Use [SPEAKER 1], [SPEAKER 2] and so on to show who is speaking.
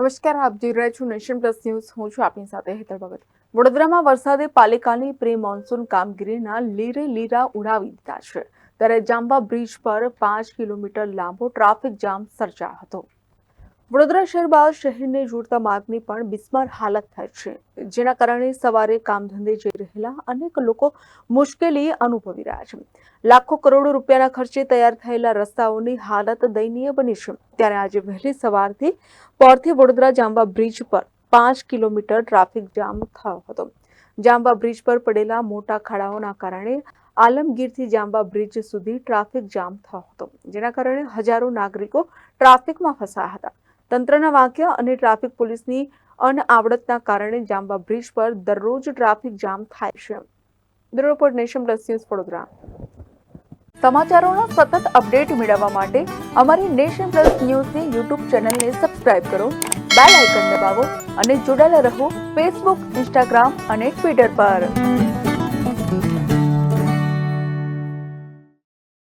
[SPEAKER 1] નમસ્કાર, આપ જોઈ રહ્યા છો નેશન પ્લસ ન્યૂઝ. હું છું આપની સાથે હેતર ભગત. વડોદરામાં વરસાદે પાલિકાની પ્રી મોન્સૂન કામગીરીના લીરે લીરા ઉડાવી દીધા છે. ત્યારે જાંબા બ્રિજ પર પાંચ કિલોમીટર લાંબો ટ્રાફિક જામ સર્જાયો હતો. વડોદરા શહેર બાદ શહેરને જોડતા માર્ગની પણ બિસ્માર હાલત થાય છે. જેના કારણે સવારે કામ ધંધે જઈ રહેલા અનેક લોકો મુશ્કેલી અનુભવી રહ્યા છે. લાખો કરોડો રૂપિયાના ખર્ચે તૈયાર થયેલા રસ્તાઓની હાલત દયનીય બની છે. ત્યારે આજે વહેલી સવારથી પોરથી વડોદરા જાંબા બ્રિજ પર પાંચ કિલોમીટર ટ્રાફિક જામ થયો હતો. જાંબા બ્રિજ પર પડેલા મોટા ખાડાઓના કારણે આલમગીરથી જાંબા બ્રિજ સુધી ટ્રાફિક જામ થયો હતો. જેના કારણે હજારો નાગરિકો ટ્રાફિકમાં ફસાયા હતા. તંત્રના વાક્ય અને ટ્રાફિક પોલીસની અનઆવડતના કારણે જાંબા બ્રિજ પર દરરોજ ટ્રાફિક જામ થાય છે. Bureau report Nation Plus News Vadodara. સમાચારોનો સતત અપડેટ મેળવવા માટે અમારી નેશન પ્લસ ન્યૂઝની યુટ્યુબ ચેનલને સબસ્ક્રાઇબ કરો, બેલ આઇકન દબાવો અને જોડાયેલા રહો ફેસબુક, ઇન્સ્ટાગ્રામ અને ટ્વિટર પર.